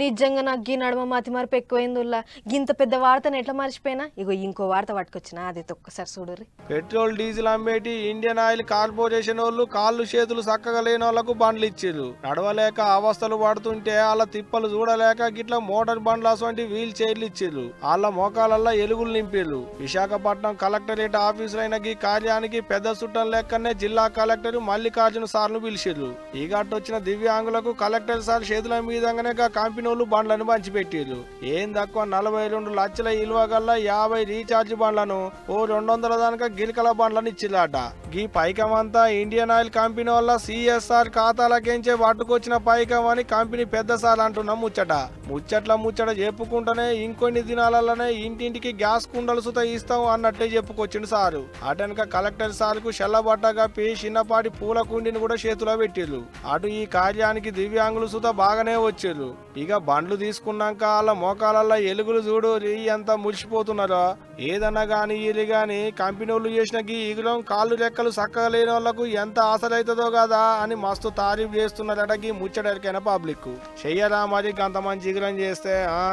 నిజంగా నాకు గీ నడమ మతి మరపు ఎక్కువైందిల్లా. గింత పెద్ద వార్తను ఎట్లా మర్చిపోయినా? ఇగో ఇంకో వార్త పట్టుకొచ్చిన అది ఒక్కసారి చూడరు పెట్రోల్ డీజిల్ అమ్మేటి ఇండియన్ ఆయిల్ కార్పొరేషన్ వాళ్ళు కాళ్ళు చేతులు చక్కగా లేని వాళ్ళకు బండ్లు ఇచ్చారు నడవలేక అవస్థలు పడుతుంటే వాళ్ళ తిప్పలు చూడలేక గిట్ల మోటార్ బండ్లు అటువంటి వీల్ చైర్లు ఇచ్చారు వాళ్ళ మోకాలల్లా ఎలుగులు నింపారు విశాఖపట్నం కలెక్టరేట్ ఆఫీసులైన ఈ కార్యానికి పెద్ద చుట్టం లెక్కనే జిల్లా కలెక్టర్ మల్లికార్జున సార్ను పిలిచిర్రు. ఈ వచ్చిన దివ్యాంగులకు కలెక్టర్ సార్ చేతుల మీదంగానే కంపెనీ కంపెనీలు బండ్లను పంచిపెట్టిర్రు. ఏం తక్కువ నలభై రెండు లక్షల ఇలువ గల్ల యాభై రీఛార్జ్ బండ్లను? ఓ రెండు వందల దానిక గిరికల బండ్లను ఇచ్చిర్రట ఈ పైకం అంతా ఇండియన్ ఆయిల్ కంపెనీ వల్ల సిఎస్ఆర్ ఖాతాలకేంచే పట్టుకొచ్చిన పైకం అని కంపెనీ పెద్ద సార్ అంటున్న ముచ్చట. ముచ్చట్ల ముచ్చట చెప్పుకుంటేనే ఇంకొన్ని దినాలలోనే ఇంటింటికి గ్యాస్ కుండలు సుత ఇస్తాం అన్నట్టే చెప్పుకొచ్చిండు సారు. అటనక కలెక్టర్ సార్కు షెల్లబట్ట కప్పి చిన్నపాటి పూల కుండిని కూడా చేతిలో పెట్టిర్రు. అటు ఈ కార్యానికి దివ్యాంగులు సుత బాగానే వచ్చారు ఇక బండ్లు తీసుకున్నాక వాళ్ళ మోకాలల్లో ఎలుగులు చూడు రీ ఎంత ఏదన్నా గాని ఇది గాని కంపెనీ వాళ్ళు చేసిన గీ ఈగులం కాళ్ళు రెక్కలు చక్కగా లేని వాళ్ళకు ఎంత ఆసరైతుందో కదా అని మస్తు తారీఫ్ చేస్తున్నారట గీ ముచ్చటరికైన పబ్లిక్ చెయ్యరా మరి అంత మంచి ఈగులం చేస్తే ఆ?